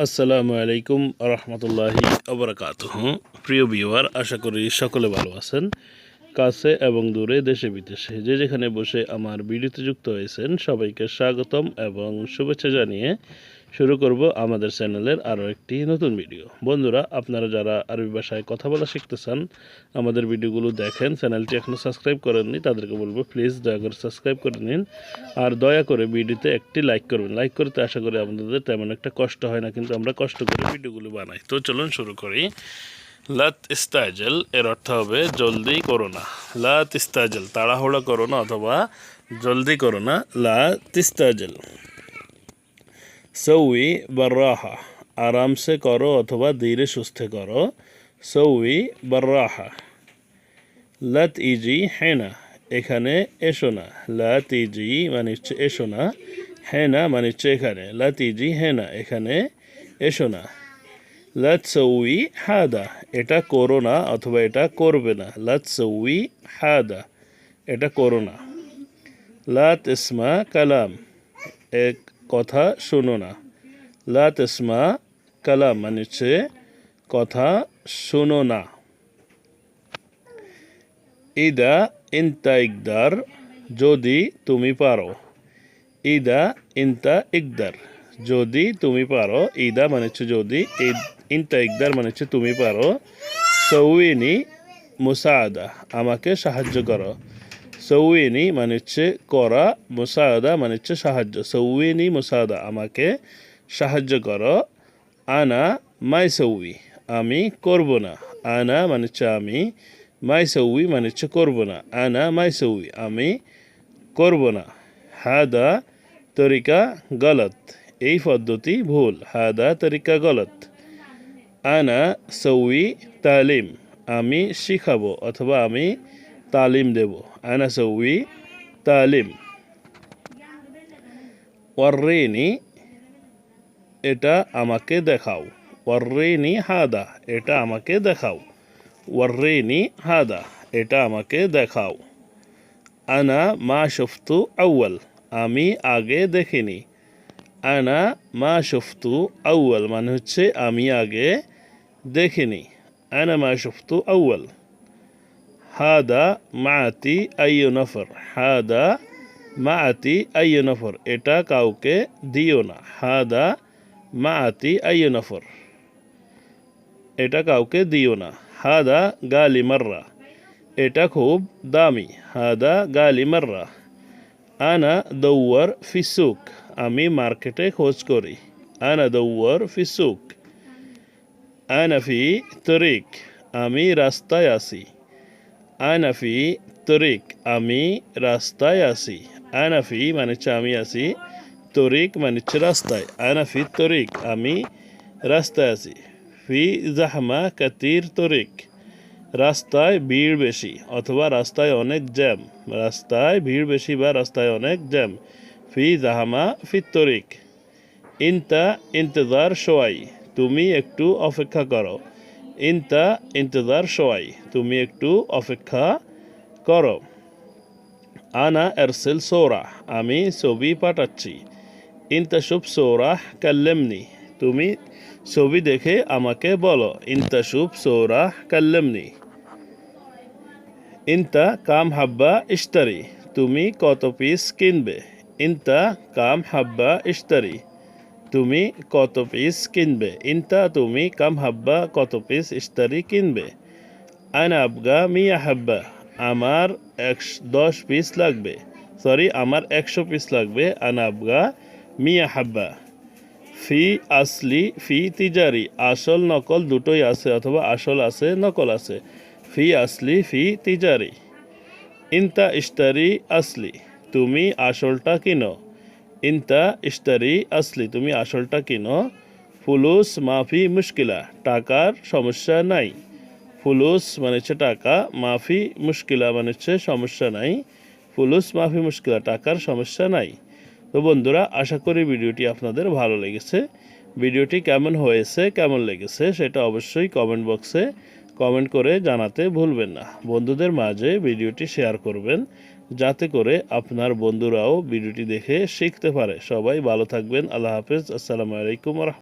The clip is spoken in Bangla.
আসসালামু আলাইকুম রহমতুল্লাহি আবরাকাত প্রিয় বিওয়ার আশা করি সকলে ভালো আছেন, কাছে এবং দূরে, দেশে বিদেশে। যে যেখানে বসে আমার ভিডিওতে যুক্ত হয়েছেন, সবাইকে স্বাগতম এবং শুভেচ্ছা জানিয়ে শুরু করব আমাদের চ্যানেলের আরও একটি নতুন ভিডিও বন্ধুরা, আপনারা যারা আরবি ভাষায় কথা বলা শিখতে চান আমাদের ভিডিওগুলো দেখেন, চ্যানেলটি এখনও সাবস্ক্রাইব করেননি, তাদেরকে বলব প্লিজ দয়া করে সাবস্ক্রাইব করে নিন। আর দয়া করে ভিডিওতে একটি লাইক করবেন। লাইক করতে আশা করি আপনাদের তেমন একটা কষ্ট হয় না, কিন্তু আমরা কষ্ট করে ভিডিওগুলো বানাই। তো চলুন শুরু করি। লাত ইস্তাজল, এর অর্থ হবে জলদি করো না লাত ইস্তাজল, তাড়াহুড়া করো না অথবা জলদি করো না লা তিস্তাজল সৌই বর্রাহা আরাম সে করো অথবা ধীরে সুস্থে করো। সৌই বর্রাহা, লাত ইজি হেনা, এখানে এসো না। লাত ইজি মানে এসো না। হেনা মানে হচ্ছে এখানে। লাত ইজি হেনা, এখানে এসো না। লাত সৌই হাদা, এটা করো না অথবা এটা করবে না। লাত সৌই হাদা, এটা করো না। লাত ইসমা কালাম, এক কথা শোনো না। লা তেসমা কালাম মানে হচ্ছে কথা শোনো না। ইদা ইনতা ইকদার যদি তুমি পারো। ইদা ইনতা ইকদার যদি তুমি পারো। ইদা মানে হচ্ছে যদি ইনতা ইকদার মানে হচ্ছে তুমি পারো। সৌইনি মুসাদা, আমাকে সাহায্য করো। সৌইনি মানে হচ্ছে করা, মুসাদা মানে হচ্ছে সাহায্য। সৌইনি, মুসাদা, আমাকে সাহায্য করো। আনা, মাই সৌই, আমি করব না। আনা মানে হচ্ছে আমি, মাই সৌই মানে হচ্ছে করব না। আনা, মাই সৌই, আমি করব না। হাদা, তরিকা গলত, এই পদ্ধতি ভুল। হাদা, তরিকা গলত। আনা, সৌই, তালিম, আমি শিখাবো অথবা আমি তালিম দেব। আনা সৌই তালিম। ওয়ার্রিনি, এটা আমাকে দেখাও। ওয়ার্রিনি হাদা, এটা আমাকে দেখাও। ওয়ার্রিনি হাদা, এটা আমাকে দেখাও। আনা মা শফতু আউয়াল, আমি আগে দেখিনি। আনা মা শফতু আউয়াল মানে হচ্ছে আমি আগে দেখিনি। আনা মা শফতু আউয়াল। হাদা মাতি আইয় নফর, হাদা মাতি আইয় নফর, এটা কাউকে দিও না। হাদা মাতি আইয় নফর, এটা কাউকে দিও না। হাদা গালি মাররা, এটা খুব দামি। হাদা গালি মাররা, আনা দৌয়ার ফিসুক, আমি মার্কেটে খোঁজ করি। আনা দৌয়ার ফিসুক, আনা ফি তরিক, আমি রাস্তায় আসি। আনাফি তরিক আমি রাস্তায় আসি আনাফি মানে হচ্ছে আমি আসি তরিক মানে হচ্ছে রাস্তায় আনাফি তরিক আমি রাস্তায় আসি ফি জাহমা কাতির তরিক রাস্তায় ভিড় বেশি অথবা রাস্তায় অনেক জ্যাম রাস্তায় ভিড় বেশি বা রাস্তায় অনেক জ্যাম ফি জাহামা ফি তরিক ইনতা ইন্তজার সোয়াই তুমি একটু অপেক্ষা করো ইনতা ইন্তজার সবাই তুমি একটু অপেক্ষা করো। আনা এরসেল সোরা, আমি ছবি পাঠাচ্ছি। ইনতা শুভ সোরা কাল্লেমনি, তুমি ছবি দেখে আমাকে বলো। ইনতা শুভ সোরা কাল্লেমনি। ইনতা কাম হাব্বা ইস্তারি তুমি কত পিস কিনবে? ইনতা কাম হাব্বা ইস্তারি তুমি কত পিস কিনবে? ইনতা তুমি কাম হাব্বা কত পিস ইস্তারি কিনবে? আনা আবগা মিয়া হাব্বা, আমার একশো দশ পিস লাগবে। সরি আমার একশো পিস লাগবে। আনা আবগা মিয়া হাব্বা, ফি আসলি, ফি তিজারি, আসল নকল দুটোই আছে অথবা আসল আছে, নকল আছে। ফি আসলি, ফি তিজারি। ইনতা ইস্তারি আসলি, তুমি আসলটা কিনো। ইনতা ইস্তারি আসলি, তুমি আসলটা কিনো? ফুলুস মাফি মুশকিলা, টাকার সমস্যা নাই। ফুলুস মানে হচ্ছে টাকা, মাফি মুশকিলা মানে হচ্ছে সমস্যা নাই। ফুলুস মাফি মুশকিলা, টাকার সমস্যা নাই। তো বন্ধুরা, আশা করি ভিডিওটি আপনাদের ভালো লেগেছে। ভিডিওটি কেমন হয়েছে, কেমন লেগেছে, সেটা অবশ্যই কমেন্ট বক্সে কমেন্ট করে জানাতে ভুলবেন না। বন্ধুদের মাঝে ভিডিওটি শেয়ার করবেন। যাতে করে আপনার বন্ধুরাও ভিডিওটি দেখে শিখতে পারে। সবাই ভালো থাকবেন। আল্লাহ হাফেজ। আসসালামু আলাইকুম রহমতুল্লাহ।